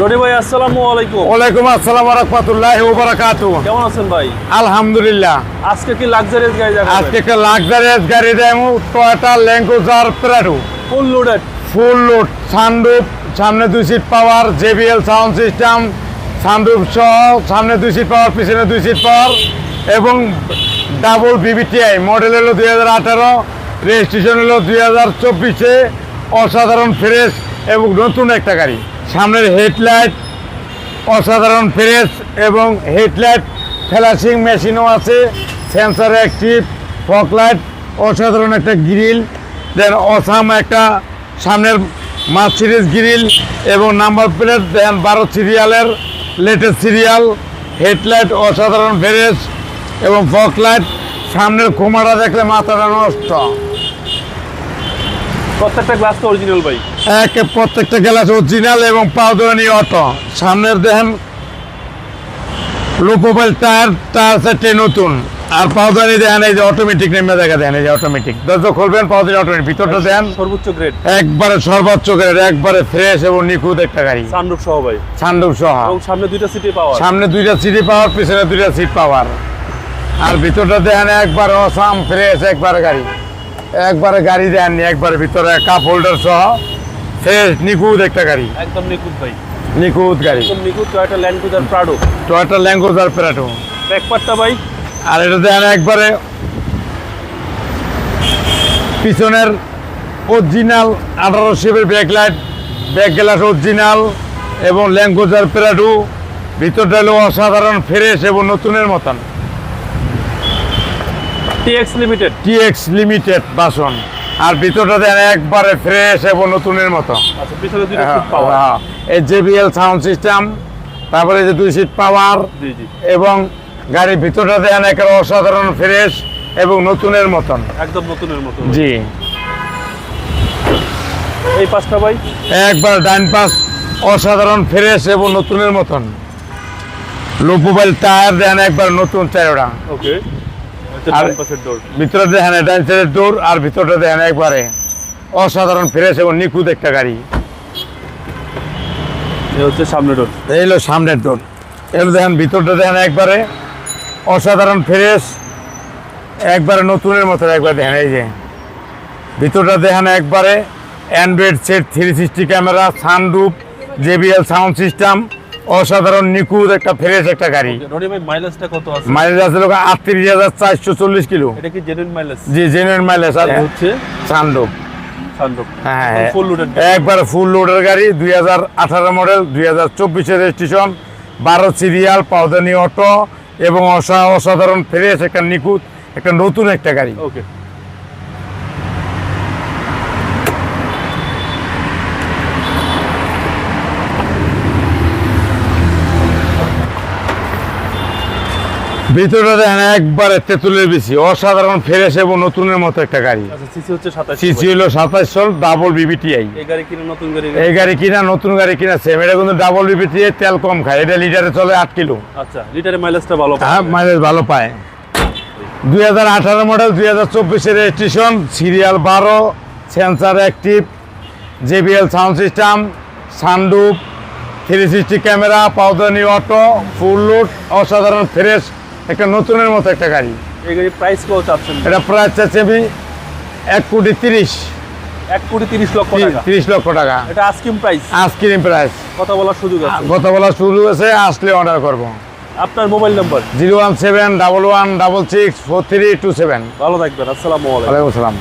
রনি ভাই আসসালামু আলাইকুম। ওয়ালাইকুম আসসালাম রহমতুল্লাহ কেমন আছেন ভাই? আলহামদুলিল্লাহ। আজকে কি লাক্সারিয়াস গাড়ি আজকে একটা লাক্সারিয়াস গাড়ি দেবো Toyota Land Cruiser Prado full loaded full load sunroof সামনে দুই seat power JBL sound system sunroof সহ সামনে দুই সিট পাওয়ার পিছনে দুই সিট পাওয়ার এবং ডাবল বিবিটিআই মডেল হলো দুই হাজার আঠারো রেজিস্ট্রেশন হলো দুই হাজার চব্বিশে। অসাধারণ ফ্রেশ এবং নতুন একটা গাড়ি। সামনের হেডলাইট, অসাধারণ ফ্রেশ এবং হেডলাইট ফ্ল্যাশিং মেশিনও আছে। সেন্সার অ্যাক্টিভ ফকলাইট অসাধারণ একটা গ্রিল, দেন অসাম একটা সামনের মাছ সিরিজ গ্রিল এবং নাম্বার প্লেট, দেন বারো সিরিয়ালের লেটেস্ট সিরিয়াল, হেডলাইট অসাধারণ ফ্রেশ এবং ফকলাইট সামনের কোমাটা দেখলে মাথাটা নষ্ট। প্রত্যেকটা গ্লাস তো অরিজিনাল ভাই। এক প্রত্যেকটা গ্লাস অরিজিনাল এবং পাউদানি অটো সামনের দেখেন টায়ার টায়ার নতুন। আর পাউদানি দেখেন এই যে অটোমেটিক নেমে দেখা দেন এই যে অটোমেটিক দরজা খুলবেন পাউদানি অটোমেটিক ভিতরটা দেন সর্বোচ্চ গ্রেড একবারে সর্বোচ্চ গ্রেড একবারে ফ্রেশ এবং নিখুঁত একটা গাড়ি। সানরুফ সহ ভাই। সানরুফ সহ। সামনে দুইটা সিটি পাওয়ার সামনে দুইটা সিটি পাওয়ার পিছনে দুইটা সিট পাওয়ার আর ভিতরটা দেখেন একবার অসাম ফ্রেশ একবারে গাড়ি। একবারে গাড়ি দেননি একবারে ভিতরে কাপ হোল্ডার সহ। ফ্রেশ নিখুঁত একটা গাড়ি। একদম নিখুঁত ভাই। নিখুঁত গাড়ি। একদম নিখুঁত Toyota Land Cruiser Prado Toyota Land Cruiser Prado ব্যাকপার্টটা ভাই। আর এটা দেখেন একবারে পিছনের অরিজিনাল আঠারো শিবের ব্যাকলাইট ব্যাক গ্লাস অরিজিনাল এবং ল্যাঙ্গুজার প্রাডু ভিতরটা হলো অসাধারণ ফ্রেশ এবং নতুনের মতন। টিএক্স লিমিটেড টিএক্স লিমিটেড বাসন। আর ভিতরটা দেন একবারে ফ্রেশ এবং নতুনের মতো। আচ্ছা হ্যাঁ, হ্যাঁ। এই জেবিএল সাউন্ড সিস্টেম তারপরে যে দুই সিট পাওয়ার এবং গাড়ির ভিতরটা দেন একেবারে অসাধারণ ফ্রেশ এবং নতুনের মতন। একদম নতুনের মতো। জি। এই পাঁচটা ভাই? একবার ডাইন পাস অসাধারণ ফ্রেশ এবং নতুনের মতন। লো মোবাইল টায়ার দেন একবার নতুন চারোটা ওকে আর- ডান পাশের ডোর ভিতরে দেখেন ডাইন সাইডের ডোর আর ভিতরটা দেখেন একবারে অসাধারণ ফ্রেশ এবং নিখুঁত একটা গাড়ি। হচ্ছে সামনে ডোর এই হলো সামনের ডোর এগুলো দেখেন ভিতরটা দেখেন একবারে অসাধারণ ফ্রেশ একবারে নতুনের মতো একবার দেখেন এই যে। ভিতরটা দেখেন একবারে Android set three sixty camera sunroof JBL sound system অসাধারণ নিখুঁত একটা ফ্রেশ একটা গাড়ি। মাইলেজটা কত আছে? মাইলেজ আছে লোক আটত্রিশ হাজার চারশো চল্লিশ কিলো। এটা কি জেনুইন মাইলেজ জি জেনুইন মাইলেজ আর হচ্ছে সানরুফ হ্যাঁ হ্যাঁ ফুল লোডেড একবারে ফুল লোডের গাড়ি দুই হাজার আঠারো মডেল দুই হাজার চব্বিশের রেজিস্ট্রেশন বারো সিরিয়াল পাউদানি অটো এবং অসা অসাধারণ ফ্রেশ একটা নিখুঁত একটা নতুন একটা গাড়ি। ওকে ভিতরে দেখেন একবারে তেঁতুলের বেশি অসাধারণ ফ্রেশ এবং নতুনের মতো একটা গাড়ি। আচ্ছা সিসি হচ্ছে 27 সিসি ডাবল বিবিটিআই এই গাড়ি কিনে নতুন গাড়ি কিনা? সেম এটা কিন্তু ডাবল বিবিটিআই তেল কম খায়। এটা লিটারে চলে আট কিলো। আচ্ছা লিটারের মাইলেজটা ভালো হ্যাঁ মাইলেজ ভালো পায়। দুই হাজার আঠারো মডেল দুই হাজার চব্বিশের রেজিস্ট্রেশন সিরিয়াল বারো sensor active JBL sound system sunroof three sixty camera পাউদানি auto full load অসাধারণ ফ্রেশ একটা নতুনের মতো একটা গাড়ি। এই গাড়ির প্রাইস কত চাচ্ছেন? এটা প্রায় চাচ্ছি আমি এক কোটি তিরিশ। এক কোটি তিরিশ লক্ষ টাকা। তিরিশ লক্ষ টাকা। এটা প্রাইস প্রাইস কথা বলার সুযোগ আছে। কথা বলা শুরু হয়েছে আসলে অর্ডার করব। আপনার mobile number zero one seven double one double six four three two seven. ভালো থাকবেন আসসালামু আলাইকুম। ওয়ালাইকুম আসসালাম।